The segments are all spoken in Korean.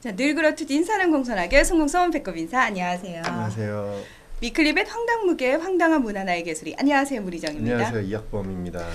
자, 늘 그렇듯 인사는 공손하게 성공서원 배꼽 인사 안녕하세요. 안녕하세요. 미클립의 황당무계 황당한 문화 나의 개소리 안녕하세요 무리정입니다. 안녕하세요. 이학범입니다.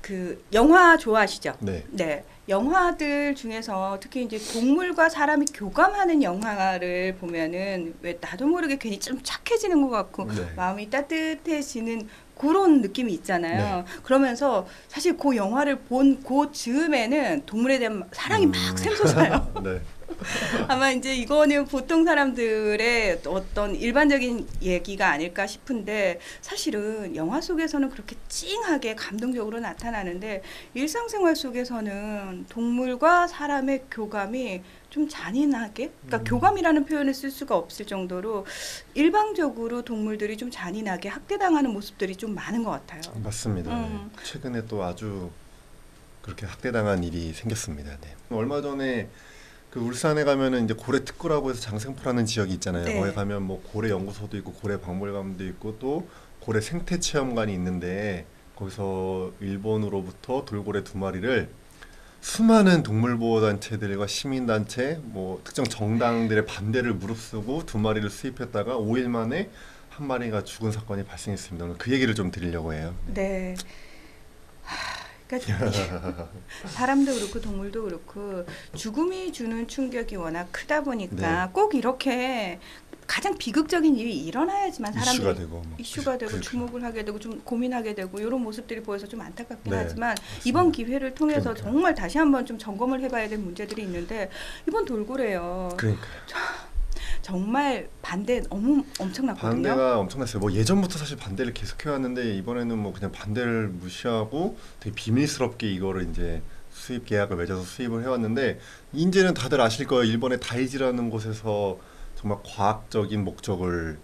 그 영화 좋아하시죠? 네. 네. 영화들 중에서 특히 이제 동물과 사람이 교감하는 영화를 보면은 왜 나도 모르게 괜히 좀 착해지는 것 같고 네. 마음이 따뜻해지는 그런 느낌이 있잖아요. 그러면서 사실 그 영화를 본 그 즈음에는 동물에 대한 사랑이 막 음. 샘솟아요. 네. 아마 이제 이거는 보통 사람들의 어떤 일반적인 얘기가 아닐까 싶은데 사실은 영화 속에서는 그렇게 찡하게 감동적으로 나타나는데 일상생활 속에서는 동물과 사람의 교감이 좀 잔인하게 그러니까 음. 교감이라는 표현을 쓸 수가 없을 정도로 일방적으로 동물들이 좀 잔인하게 학대당하는 모습들이 좀 많은 것 같아요. 맞습니다. 음. 네. 최근에 또 아주 그렇게 학대당한 일이 생겼습니다. 네. 얼마 전에 그 울산에 가면은 이제 고래 특구라고 해서 장생포라는 지역이 있잖아요. 네. 거기 가면 뭐 고래 연구소도 있고 고래 박물관도 있고 또 고래 생태 체험관이 있는데 거기서 일본으로부터 돌고래 두 마리를 수많은 동물보호 단체들과 시민 단체, 뭐 특정 정당들의 반대를 무릅쓰고 두 마리를 수입했다가 5일 만에 한 마리가 죽은 사건이 발생했습니다. 그 얘기를 좀 드리려고 해요. 네. 하, 그러니까 사람도 그렇고 동물도 그렇고 죽음이 주는 충격이 워낙 크다 보니까 네. 꼭 이렇게 가장 비극적인 일이 일어나야지만 사람들이 이슈가 되고 뭐. 이슈가 되고 그- 주목을 하게 되고 좀 고민하게 되고 이런 모습들이 보여서 좀 안타깝긴 네, 하지만 맞습니다. 이번 기회를 통해서 그러니까요. 정말 다시 한번 좀 점검을 해봐야 될 문제들이 있는데 이번 돌고래요. 그러니까 정말 반대 너무 엄청났거든요. 반대가 엄청났어요. 뭐 예전부터 사실 반대를 계속해 왔는데 이번에는 뭐 그냥 반대를 무시하고 되게 비밀스럽게 이거를 이제 수입 계약을 맺어서 수입을 해왔는데 이제는 다들 아실 거예요. 일본의 다이지라는 곳에서 정말 과학적인 목적을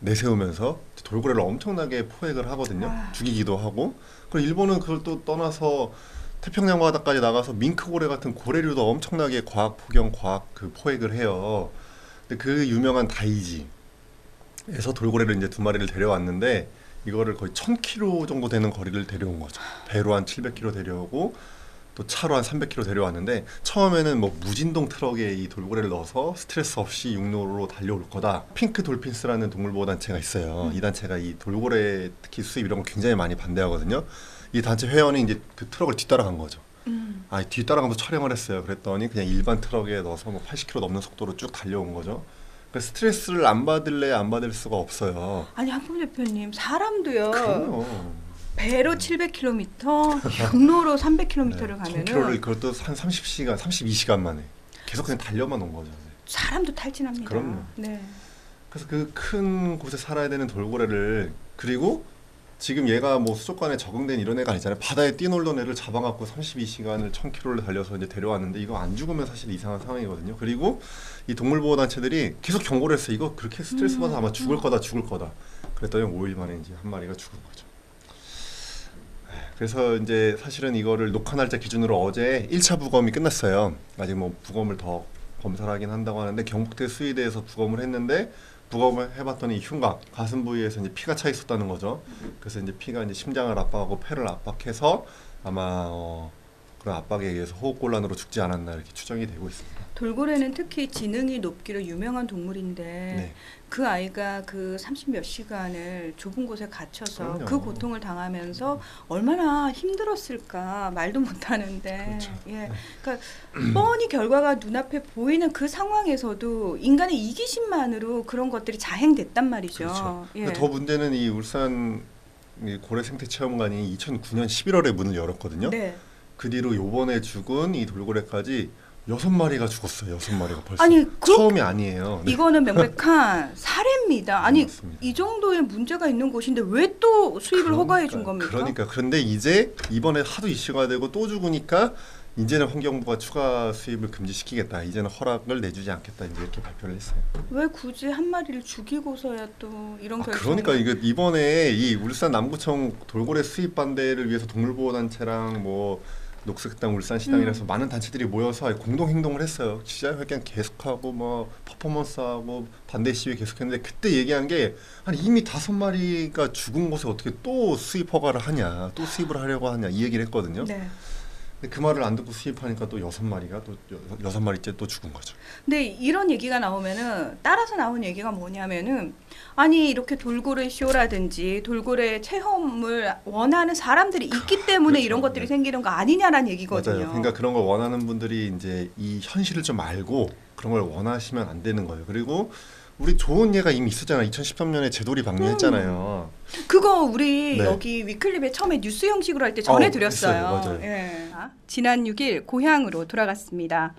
내세우면서 돌고래를 엄청나게 포획을 하거든요. 아. 죽이기도 하고. 그리고 일본은 그걸 또 떠나서 태평양 바다까지 나가서 밍크고래 같은 고래류도 엄청나게 과학 포경, 과학 그 포획을 해요. 근데 그 유명한 다이지에서 돌고래를 이제 두 마리를 데려왔는데 이거를 거의 1000km 정도 되는 거리를 데려온 거죠. 배로 한 700km 데려오고 또 차로 한 300km 데려왔는데 처음에는 뭐 무진동 트럭에 이 돌고래를 넣어서 스트레스 없이 육로로 달려올 거다. 핑크 돌핀스라는 동물보호 단체가 있어요. 이 단체가 이 돌고래 특히 수입 이런 거 굉장히 많이 반대하거든요. 이 단체 회원이 이제 그 트럭을 뒤따라간 거죠. 음. 아, 뒤 따라가면서 촬영을 했어요. 그랬더니 그냥 일반 트럭에 넣어서 뭐 80km 넘는 속도로 쭉 달려온 거죠. 그 스트레스를 안 받을래 안 받을 수가 없어요. 아니 한품 대표님 사람도요. 그럼요. 배로 700km, 육로로 300km를 가면은 1000km를 그것도 한 30시간, 32시간 만에 계속 그냥 달려만 온 거죠. 네. 사람도 탈진합니다. 그럼요. 네. 그래서 그 큰 곳에 살아야 되는 돌고래를 그리고 지금 얘가 뭐 수족관에 적응된 이런 애가 아니잖아요. 바다에 뛰놀던 애를 잡아갖고 32시간을 1000km를 달려서 이제 데려왔는데 이거 안 죽으면 사실 이상한 상황이거든요. 그리고 이 동물보호 단체들이 계속 경고를 했어요. 이거 그렇게 스트레스 받아 아마 죽을 거다, 죽을 거다. 그랬더니 5일 만에 이제 한 마리가 죽은 거죠. 네, 그래서 이제 사실은 이거를 녹화 날짜 기준으로 어제 1차 부검이 끝났어요. 아직 뭐 부검을 더 검사를 하긴 한다고 하는데 경북대 수의대에서 부검을 했는데 부검을 해봤더니 흉곽 가슴 부위에서 이제 피가 차 있었다는 거죠. 그래서 이제 피가 이제 심장을 압박하고 폐를 압박해서 아마 어, 그런 압박에 의해서 호흡곤란으로 죽지 않았나 이렇게 추정이 되고 있습니다. 돌고래는 특히 지능이 높기로 유명한 동물인데 네. 그 아이가 그 30몇 시간을 좁은 곳에 갇혀서 그럼요. 그 고통을 당하면서 얼마나 힘들었을까 말도 못 하는데 그렇죠. 예. 그러니까 뻔히 결과가 눈앞에 보이는 그 상황에서도 인간의 이기심만으로 그런 것들이 자행됐단 말이죠. 그렇죠. 예. 근데 더 문제는 이 울산 이 고래 생태 체험관이 2009년 11월에 문을 열었거든요. 네. 그 뒤로 요번에 죽은 이 돌고래까지 여섯 마리가 죽었어요. 여섯 마리가 벌써. 아니, 그- 처음이 아니에요. 네. 이거는 명백한 사례입니다. 아니 맞습니다. 이 정도의 문제가 있는 곳인데 왜 또 수입을 허가해 준 겁니까? 그러니까 그런데 이제 이번에 하도 이슈가 되고 또 죽으니까 이제는 환경부가 추가 수입을 금지시키겠다. 이제는 허락을 내주지 않겠다. 이제 이렇게 발표를 했어요. 왜 굳이 한 마리를 죽이고서야 또 이런 아? 그러니까 이게 이번에 이 울산 남구청 돌고래 수입 반대를 위해서 동물보호단체랑 뭐 녹색당 울산시당이라서 음. 많은 단체들이 모여서 공동 행동을 했어요. 기자회견 계속하고 뭐 퍼포먼스하고 반대 시위 계속했는데 그때 얘기한 게 아니 이미 다섯 마리가 죽은 곳에 어떻게 또 수입 허가를 하냐, 또 수입을 하려고 하냐 이 얘기를 했거든요. 네. 그 말을 안 듣고 수입하니까 또 여섯 마리가 또 여- 여섯 마리째 또 죽은 거죠. 근데 이런 얘기가 나오면은 따라서 나온 얘기가 뭐냐면은 아니 이렇게 돌고래 쇼라든지 돌고래 체험을 원하는 사람들이 있기 때문에 그렇죠. 이런 것들이 네. 생기는 거 아니냐라는 얘기거든요. 맞아요. 그러니까 그런 걸 원하는 분들이 이제 이 현실을 좀 알고 그런 걸 원하시면 안 되는 거예요. 그리고 우리 좋은 예가 이미 있었잖아요. 2013년에 제돌이 방류했잖아요. 그거 우리 네. 여기 위클립에 처음에 뉴스 형식으로 할때 어, 전해드렸어요. 했어요. 맞아요. 예. 지난 6일 고향으로 돌아갔습니다.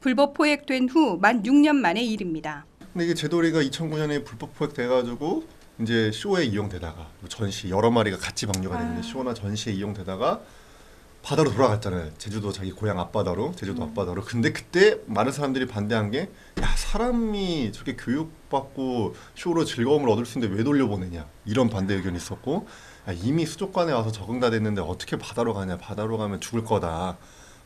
불법 포획된 후 만 6년 만의 일입니다. 근데 이게 제돌이가 2009년에 불법 포획 돼가지고 이제 쇼에 이용되다가 뭐 전시 여러 마리가 같이 방류가 됐는데 아. 쇼나 전시에 이용되다가 바다로 돌아갔잖아요. 제주도 자기 고향 앞바다로 제주도 음. 앞바다로. 근데 그때 많은 사람들이 반대한 게 야 사람이 저렇게 교육받고 쇼로 즐거움을 얻을 수 있는데 왜 돌려보내냐 이런 반대 의견이 있었고 야, 이미 수족관에 와서 적응 다 됐는데 어떻게 바다로 가냐 바다로 가면 죽을 거다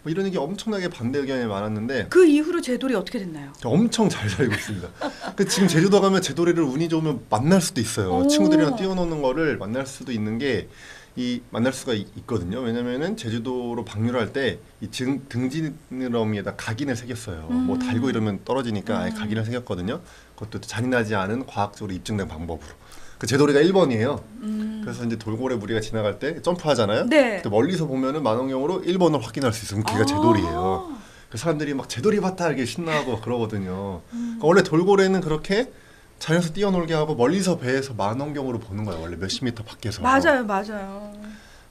뭐 이런 얘기 엄청나게 반대 의견이 많았는데 그 이후로 제돌이 어떻게 됐나요? 엄청 잘 살고 있습니다. 그 지금 제주도 가면 제도리를 운이 좋으면 만날 수도 있어요. 오. 친구들이랑 뛰어노는 거를 만날 수도 있는 게 이 만날 수가 있, 있거든요. 왜냐면은 제주도로 방류를 할때 이 등지느러미에다 각인을 새겼어요. 음. 뭐 달고 이러면 떨어지니까 아예 음. 각인을 새겼거든요. 그것도 잔인하지 않은 과학적으로 입증된 방법으로. 그 제도리가 1번이에요. 음. 그래서 이제 돌고래 무리가 지나갈 때 점프하잖아요. 네. 그때 멀리서 보면은 만원경으로 1번을 확인할 수 있으면 걔가 아. 제돌이에요. 그 사람들이 막 제돌이 봤다 이렇게 신나고 그러거든요. 음. 그러니까 원래 돌고래는 그렇게 자연에서 뛰어놀게 하고 멀리서 배에서 만원경으로 보는 거예요. 원래 몇십 미터 밖에서. 맞아요, 맞아요.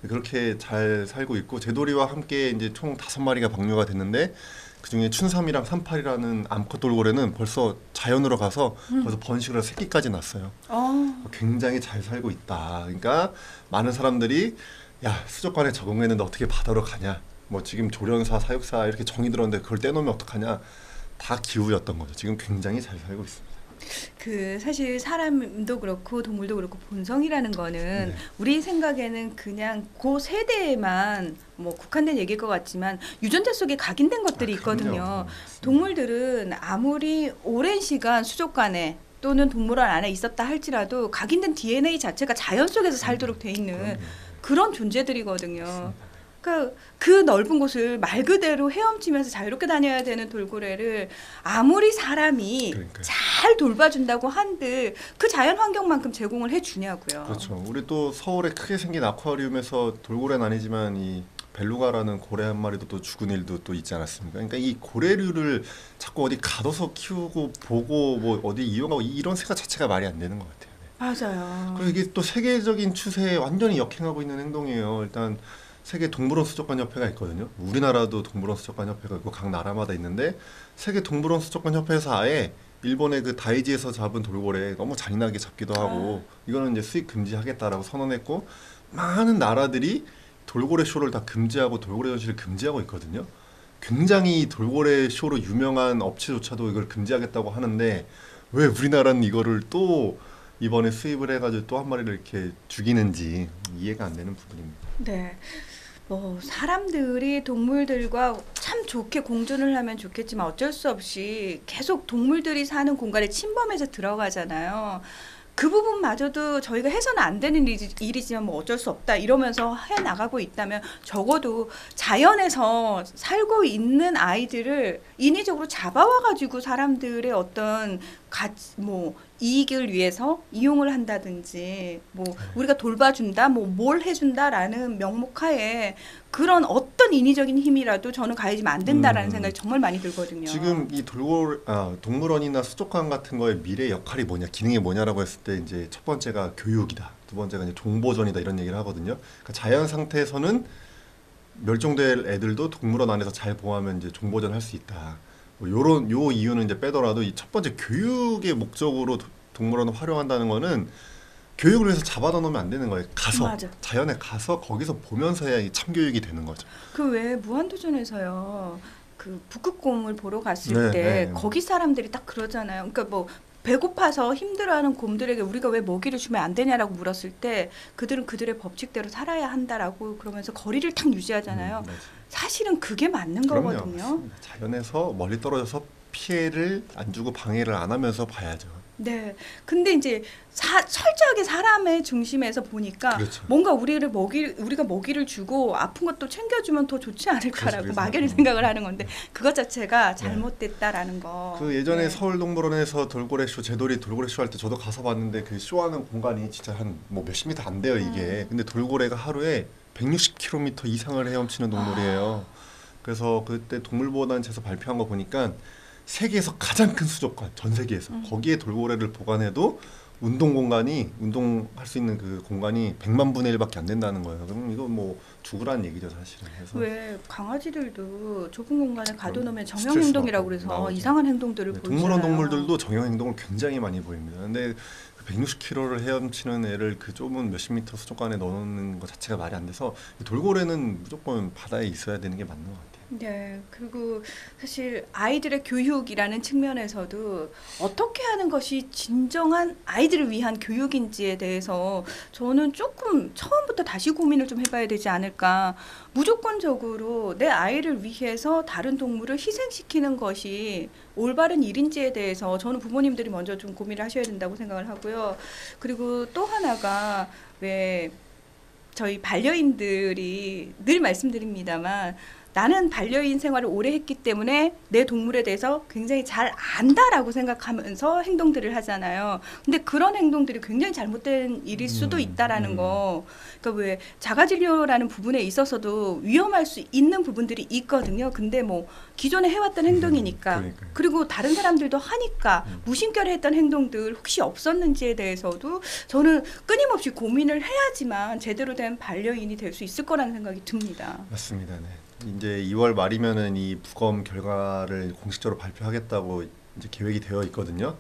그렇게 잘 살고 있고 제돌이와 함께 이제 총 다섯 마리가 방류가 됐는데 그 중에 춘삼이랑 삼팔이라는 암컷 돌고래는 벌써 자연으로 가서 음. 벌써 번식을 해서 새끼까지 났어요. 어. 굉장히 잘 살고 있다. 그러니까 많은 사람들이 야 수족관에 적응했는데 어떻게 바다로 가냐. 뭐 지금 조련사, 사육사 이렇게 정이 들었는데 그걸 떼놓으면 어떡하냐. 다 기우였던 거죠. 지금 굉장히 잘 살고 있습니다. 그 사실 사람도 그렇고 동물도 그렇고 본성이라는 거는 네. 우리 생각에는 그냥 그 세대에만 뭐 국한된 얘기일 것 같지만 유전자 속에 각인된 것들이 아, 있거든요. 동물들은 아무리 오랜 시간 수족관에 또는 동물원 안에 있었다 할지라도 각인된 DNA 자체가 자연 속에서 살도록 돼 있는. 그런 존재들이거든요. 그러니까 그 넓은 곳을 말 그대로 헤엄치면서 자유롭게 다녀야 되는 돌고래를 아무리 사람이 그러니까요. 잘 돌봐준다고 한들 그 자연 환경만큼 제공을 해주냐고요. 그렇죠. 우리 또 서울에 크게 생긴 아쿠아리움에서 돌고래는 아니지만 이 벨루가라는 고래 한 마리도 또 죽은 일도 또 있지 않았습니까? 그러니까 이 고래류를 자꾸 어디 가둬서 키우고 보고 뭐 어디 이용하고 이- 이런 생각 자체가 말이 안 되는 것 같아요. 네. 맞아요. 그리고 이게 또 세계적인 추세에 완전히 역행하고 있는 행동이에요. 일단 세계 동물원 수족관 협회가 있거든요. 우리나라도 동물원 수족관 협회가 있고 각 나라마다 있는데 세계 동물원 수족관 협회에서 아예 일본의 그 다이지에서 잡은 돌고래 너무 잔인하게 잡기도 하고 이거는 이제 수입 금지하겠다라고 선언했고 많은 나라들이 돌고래 쇼를 다 금지하고 돌고래 전시를 금지하고 있거든요. 굉장히 돌고래 쇼로 유명한 업체조차도 이걸 금지하겠다고 하는데 왜 우리나라는 이거를 또 이번에 수입을 해가지고 또 한 마리를 이렇게 죽이는지 이해가 안 되는 부분입니다. 네. 뭐 사람들이 동물들과 참 좋게 공존을 하면 좋겠지만 어쩔 수 없이 계속 동물들이 사는 공간에 침범해서 들어가잖아요. 그 부분마저도 저희가 해서는 안 되는 일이- 일이지만 뭐 어쩔 수 없다 이러면서 해 나가고 있다면 적어도 자연에서 살고 있는 아이들을 인위적으로 잡아와 가지고 사람들의 어떤 가치 뭐 이익을 위해서 이용을 한다든지 뭐 우리가 돌봐준다 뭐 뭘 해준다라는 명목하에 그런 어 떤 인위적인 힘이라도 저는 가해지면 안 된다라는 음. 생각이 정말 많이 들거든요. 지금 이 돌고래 아, 동물원이나 수족관 같은 거의 미래 역할이 뭐냐, 기능이 뭐냐라고 했을 때 이제 첫 번째가 교육이다, 두 번째가 이제 정보전이다 이런 얘기를 하거든요. 그러니까 자연 상태에서는 멸종될 애들도 동물원 안에서 잘 보호하면 이제 종보전 할 수 있다. 뭐 요런 요 이유는 이제 빼더라도 이 첫 번째 교육의 목적으로 도- 동물원을 활용한다는 거는 교육을 위해서 잡아다 놓으면 안 되는 거예요. 가서 맞아. 자연에 가서 거기서 보면서 해야 이 참교육이 되는 거죠. 그 왜 무한도전에서요. 그 북극곰을 보러 갔을 네, 때 네. 거기 사람들이 딱 그러잖아요. 그러니까 뭐 배고파서 힘들어하는 곰들에게 우리가 왜 먹이를 주면 안 되냐라고 물었을 때 그들은 그들의 법칙대로 살아야 한다라고 그러면서 거리를 탁 유지하잖아요. 음. 사실은 그게 맞는 그럼요. 거거든요. 맞습니다. 자연에서 멀리 떨어져서 피해를 안 주고 방해를 안 하면서 봐야죠. 네. 근데 이제 사, 철저하게 사람의 중심에서 보니까 그렇죠. 뭔가 우리를 먹이 우리가 먹이를 주고 아픈 것도 챙겨주면 더 좋지 않을까라고 그렇죠, 막연히 그래서. 생각을 하는 건데 그것 자체가 잘못됐다라는 거. 그 예전에 네. 서울동물원에서 돌고래 쇼 제돌이 돌고래 쇼 할 때 저도 가서 봤는데 그 쇼하는 공간이 진짜 한 뭐 몇십 미터 안 돼요 이게. 음. 근데 돌고래가 하루에 160km 이상을 헤엄치는 동물이에요. 그래서 그때 동물보호단체에서 발표한 거 보니까 세계에서 가장 큰 수족관 전 세계에서 음. 거기에 돌고래를 보관해도 운동 공간이 운동할 수 있는 그 공간이 100만 분의 1밖에 안 된다는 거예요. 그럼 이거 뭐 죽으라는 얘기죠 사실은. 그래서 왜 강아지들도 좁은 공간에 가둬놓으면 정형 행동이라고 그래서 나오죠. 이상한 행동들을 네, 보이잖아요. 동물원 동물들도 정형 행동을 굉장히 많이 보입니다. 근데 그 160km를 헤엄치는 애를 그 좁은 몇십 미터 수족관에 넣는 것 자체가 말이 안 돼서 돌고래는 무조건 바다에 있어야 되는 게 맞는 것 같아요. 네, 그리고 사실 아이들의 교육이라는 측면에서도 어떻게 하는 것이 진정한 아이들을 위한 교육인지에 대해서 저는 조금 처음부터 다시 고민을 좀 해봐야 되지 않을까. 무조건적으로 내 아이를 위해서 다른 동물을 희생시키는 것이 올바른 일인지에 대해서 저는 부모님들이 먼저 좀 고민을 하셔야 된다고 생각을 하고요. 그리고 또 하나가 왜 저희 반려인들이 늘 말씀드립니다만 나는 반려인 생활을 오래 했기 때문에 내 동물에 대해서 굉장히 잘 안다라고 생각하면서 행동들을 하잖아요. 근데 그런 행동들이 굉장히 잘못된 일일 수도 음, 있다라는 음. 거. 그러니까 왜 자가진료라는 부분에 있어서도 위험할 수 있는 부분들이 있거든요. 근데 뭐 기존에 해왔던 행동이니까 그러니까요. 그리고 다른 사람들도 하니까 음. 무심결에 했던 행동들 혹시 없었는지에 대해서도 저는 끊임없이 고민을 해야지만 제대로 된 반려인이 될 수 있을 거라는 생각이 듭니다. 맞습니다. 네. 이제 2월 말이면은 이 부검 결과를 공식적으로 발표하겠다고 이제 계획이 되어 있거든요.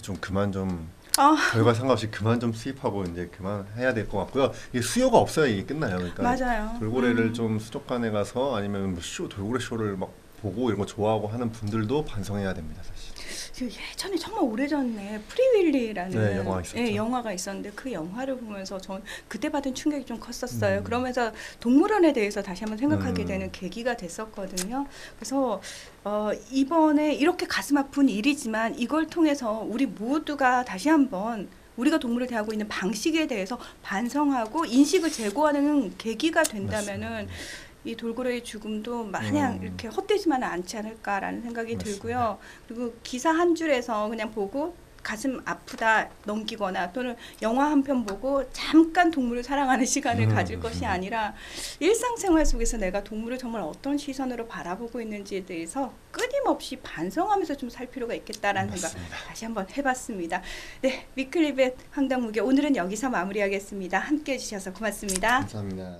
좀 그만 좀 아, 결과 상관없이 그만 좀 수입하고 이제 그만 해야 될 것 같고요. 이게 수요가 없어야 이게 끝나요. 그러니까 맞아요. 돌고래를 음. 좀 수족관에 가서 아니면 뭐 쇼 돌고래 쇼를 막 보고 이런 거 좋아하고 하는 분들도 반성해야 됩니다, 사실. 그 예전에 정말 오래전에 프리윌리라는 네, 있었죠. 예, 영화가 있었는데 그 영화를 보면서 전 그때 받은 충격이 좀 컸었어요. 음. 그러면서 동물원에 대해서 다시 한번 생각하게 음. 되는 계기가 됐었거든요. 그래서 어, 이번에 이렇게 가슴 아픈 일이지만 이걸 통해서 우리 모두가 다시 한번 우리가 동물을 대하고 있는 방식에 대해서 반성하고 인식을 제고하는 계기가 된다면은 맞습니다. 이 돌고래의 죽음도 마냥 음. 이렇게 헛되지만은 않지 않을까라는 생각이 맞습니다. 들고요. 그리고 기사 한 줄에서 그냥 보고 가슴 아프다 넘기거나 또는 영화 한 편 보고 잠깐 동물을 사랑하는 시간을 음. 가질 것이 아니라 일상생활 속에서 내가 동물을 정말 어떤 시선으로 바라보고 있는지에 대해서 끊임없이 반성하면서 좀 살 필요가 있겠다라는 생각 맞습니다. 다시 한번 해봤습니다. 네, 위클리벳 황당무계 오늘은 여기서 마무리하겠습니다. 함께해 주셔서 고맙습니다. 감사합니다.